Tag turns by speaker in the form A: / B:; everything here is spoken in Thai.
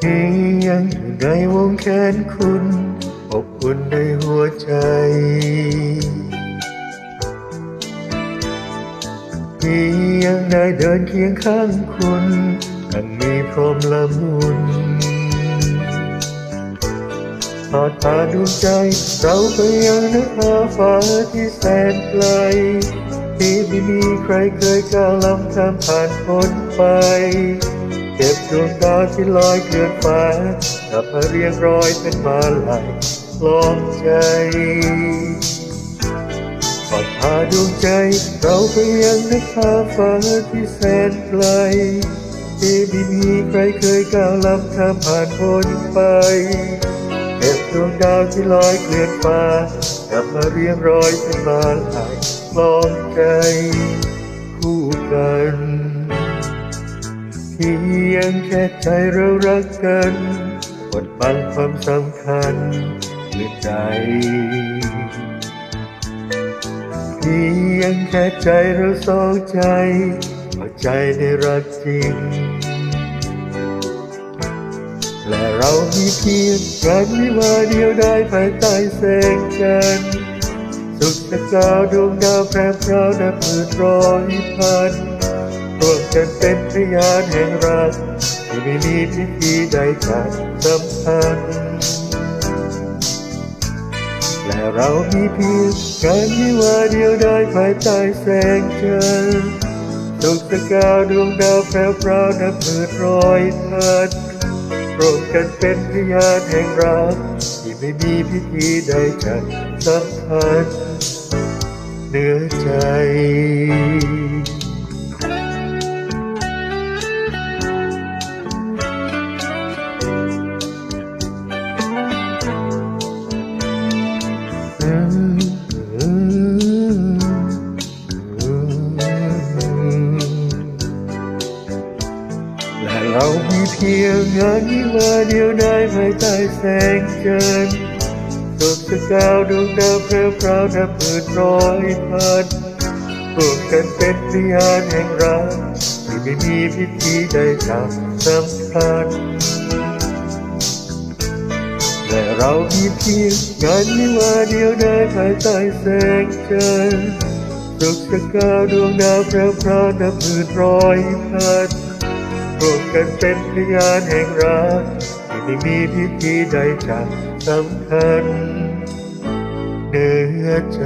A: เพียังอยู่ในวงแขนคุณ อบอุ่นในหัวใจเพียังได้เดินเคียงข้างคุณยังมีพรหมละมุนทอดตาดูใจ เราไปยังนึกหาฟ้าที่แสนไกลที่ไม่มีใครเคยก้าวล้ำข้ามผ่านพ้นไป เก็บดวงดาวที่ลอยเกลื่อนฟ้ากลับมาเรียงรอยเป็นมาลายลองใจปอดพาดวงใจ เราไปยังนภาฟ้าที่แสนไกลที่ไม่มีใครเคยก้าวล้ำข้ามผ่านพ้นไปเก็บดวงดาวที่ลอยเกลื่อนฟ้ากลับมาเรียงรอยเป็นมาลายลองใจ คู่กัน พียงแค่ใจเรารักกันบดบังความสำคัญเลื่อใจเพียงแค่ใจเราสองใจพอใจได้รักจริง และเรามีเพียงกันวิวาเดียวได้ภายใต้แสงจันทร์สุขจะกาวดวงดาวแพรวพราวนับหมื่นร้อยพัน ร่วมกันเป็นพยานแห่งรักที่ไม่มีพิธีใดขาดสำคัญและเรามีเพียงการวิวาเดียวได้ภายใต้แสงจันทร์สุขสกาวดวงดาวแพรวพราวนับหมื่นร้อยพันร่วมกันเป็นพยานแห่งรักที่ไม่มีพิธีใดจะสำคัญเหนือใจ มีเพียงงานนี้มาเดียวได้ภายใต้แสงจันทร์สุขสกาวดวงดาวแพรวพราวนับหมื่นร้อยพันรวมกันเป็นพยานแห่งรักที่ไม่มีพิธีใดจะสำคัญและเรามีเพียงงานวิวาเดียวได้ภายใต้แสงจันทร์สุขสกาวดวงดาวแพรวพราวนับหมื่นร้อยพัน รวมกันเป็นพยานแห่งรักที่ไม่มีพิธีใดจะสำคัญเหนือใจ